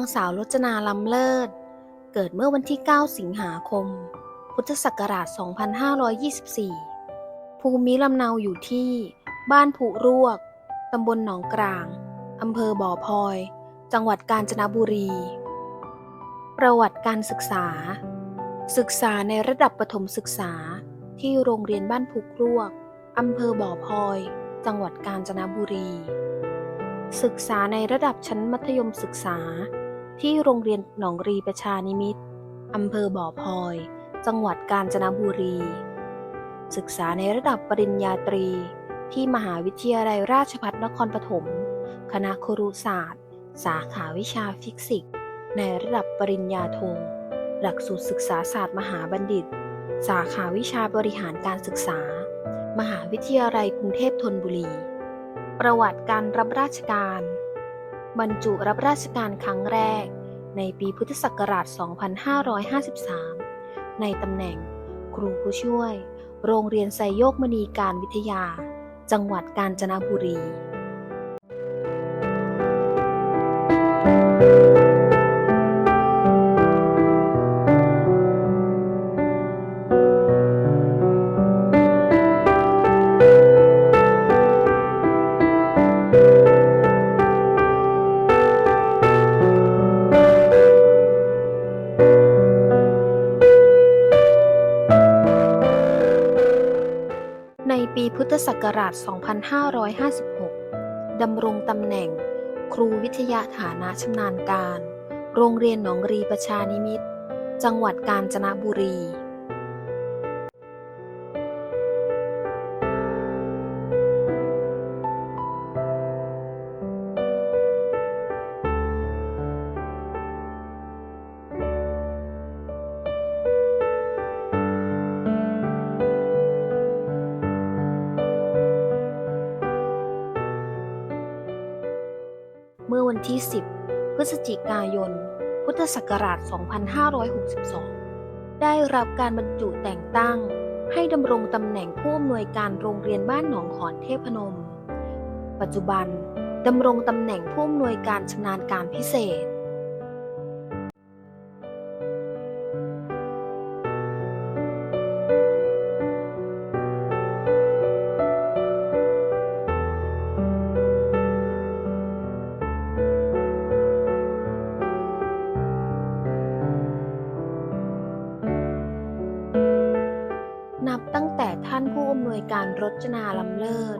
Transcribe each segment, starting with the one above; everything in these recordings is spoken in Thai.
นางสาวรจนาลำเลิศ เกิดเมื่อวันที่ 9 สิงหาคม พุทธศักราช 2524 ภูมิลำเนาอยู่ที่ บ้านผุรวก ตำบลหนองกลาง อำเภอบ่อพลอย จังหวัดกาญจนบุรี ประวัติการศึกษา ศึกษาในระดับประถมศึกษาที่โรงเรียนบ้านผุรวก อำเภอบ่อพลอย จังหวัดกาญจนบุรีศึกษาในระดับชั้นมัธยมศึกษา ที่โรงเรียนหนองรีประชานิมิตรอำเภอบ่อพลอย จังหวัดกาญจนบุรี ศึกษาในระดับปริญญาตรี ที่มหาวิทยาลัยราชภัฏนครปฐม คณะครุศาสตร์ สาขาวิชาฟิสิกส์ ในระดับปริญญาโท หลักสูตรศึกษาศาสตร์มหาบัณฑิต สาขาวิชาบริหารการศึกษา มหาวิทยาลัยกรุงเทพธนบุรี ประวัติการรับราชการ บรรจุรับราชการครั้งแรก ในปีพุทธศักราช 2553 ในตำแหน่ง ครูผู้ช่วย โรงเรียนไซโยกมณีการวิทยา จังหวัดกาญจนบุรี ในปีพุทธศักราช 2556 ดำรงตำแหน่ง ครูวิทยาฐานะชำนาญการ โรงเรียนหนองรีประชานิมิต จังหวัดกาญจนบุรี ที่ 10 พฤศจิกายน พุทธศักราช 2562 ได้รับการบรรจุแต่งตั้ง ให้ดำรงตำแหน่งผู้อำนวยการโรงเรียนบ้านหนองขอนเทพนม ปัจจุบันดำรงตำแหน่งผู้อำนวยการชำนาญการพิเศษ นวยการรจนาลำเลิศ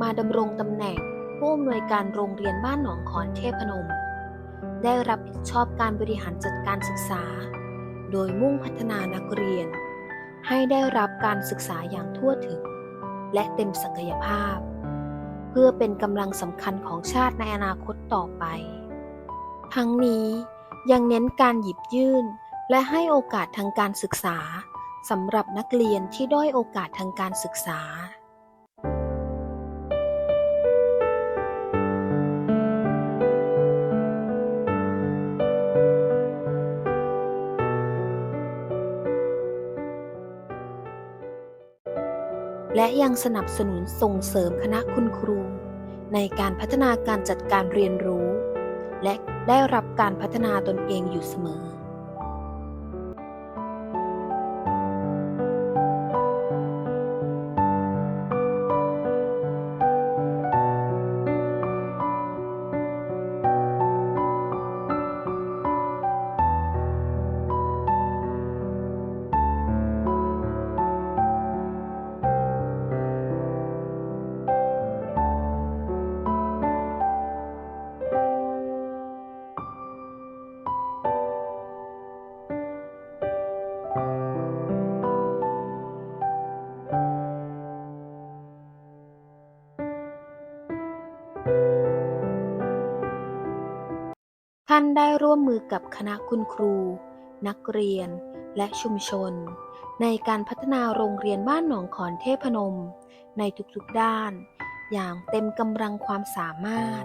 มาดำรงตำแหน่งผู้อำนวยการโรงเรียนบ้านหนองขอนเทพนม ได้รับผิดชอบการบริหารจัดการศึกษา โดยมุ่งพัฒนานักเรียน ให้ได้รับการศึกษาอย่างทั่วถึง และเต็มศักยภาพ เพื่อเป็นกำลังสำคัญของชาติในอนาคตต่อไป ทั้งนี้ยังเน้นการหยิบยื่นและให้โอกาสทางการศึกษา สำหรับนักเรียนที่ด้อยโอกาสทางการศึกษา และยังสนับสนุนส่งเสริมคณะคุณครู ในการพัฒนาการจัดการเรียนรู้ และได้รับการพัฒนาตนเองอยู่เสมอ ท่านได้ร่วมมือกับคณะคุณครู นักเรียน และชุมชน ในการพัฒนาโรงเรียนบ้านหนองขอนเทพนม ในทุกๆด้าน อย่างเต็มกำลังความสามารถ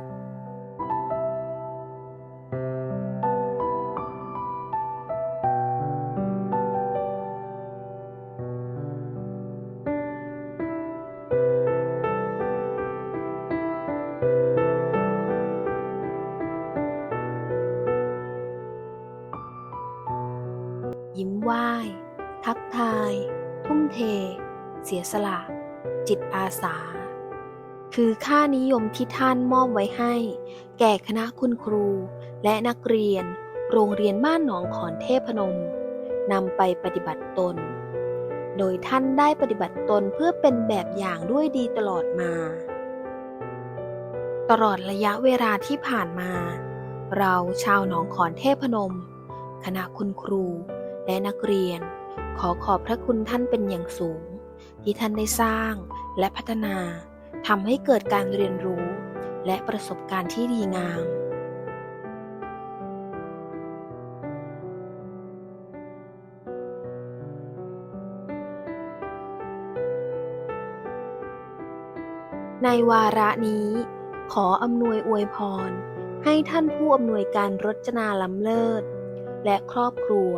ทักทาย ทุ่มเท เสียสละ จิตอาสา คือค่านิยมที่ท่านมอบไว้ให้ แก่คณะคุณครู และนักเรียน โรงเรียนบ้านหนองขอนเทพนมนำไปปฏิบัติตน โดยท่านได้ปฏิบัติตนเพื่อเป็นแบบอย่างด้วยดีตลอดมา ตลอดระยะเวลาที่ผ่านมา เราชาวหนองขอนเทพนม คณะคุณครูและนักเรียน ขอขอบพระคุณท่านเป็นอย่างสูง ที่ท่านได้สร้างและพัฒนาทำให้เกิดการเรียนรู้ และประสบการณ์ที่ดีงาม ในวาระนี้ ขออำนวยอวยพร ให้ท่านผู้อำนวยการรจนาล้ำเลิศ และครอบครัว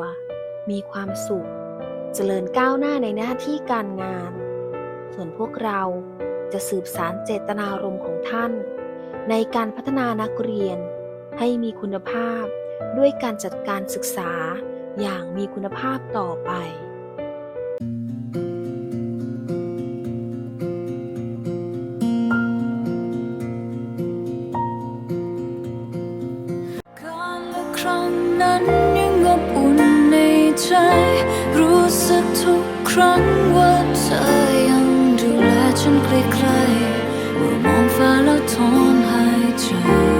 มีความสุข เจริญก้าวหน้าในหน้าที่การงาน ส่วนพวกเราจะสืบสารเจตนารมณ์ของท่าน ในการพัฒนานักเรียน ให้มีคุณภาพด้วยการจัดการศึกษาอย่างมีคุณภาพต่อไป ว่าเธอยังดูแลฉันใกล้ๆเมื่อมองฟ้าแล้วถอนหายใจ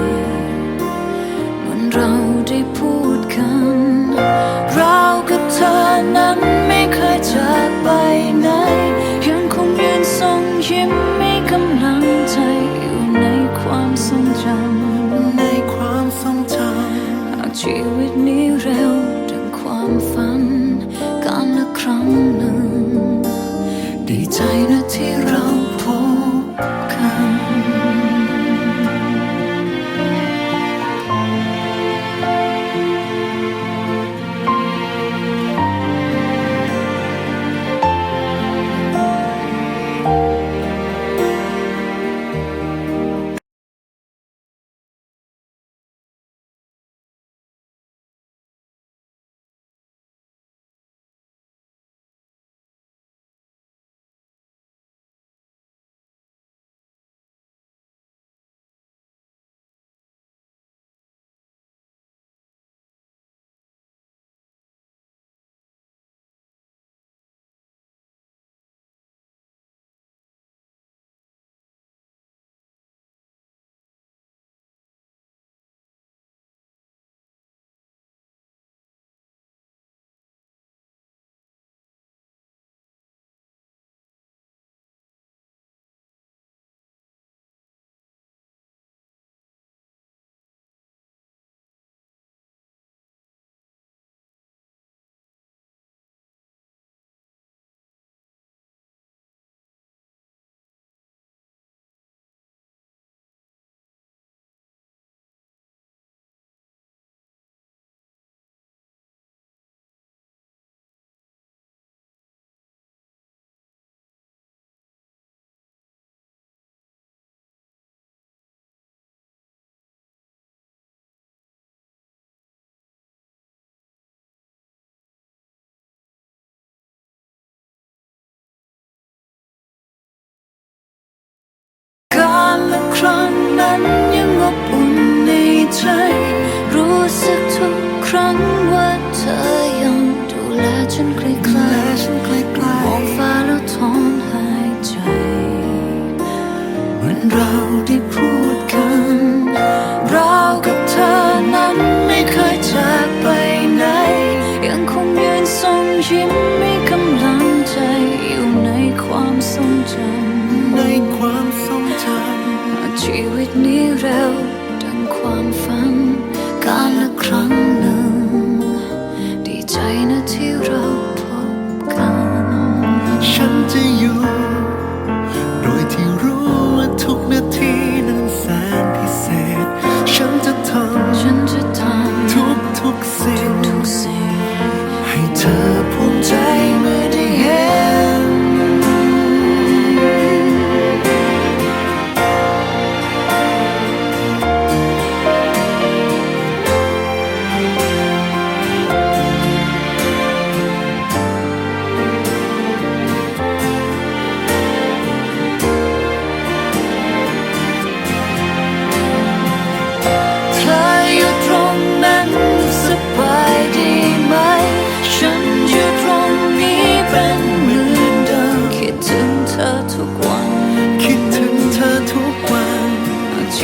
ท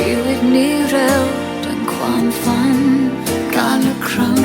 ชีวิตนี้เร็วดังความฝันการละครั้ง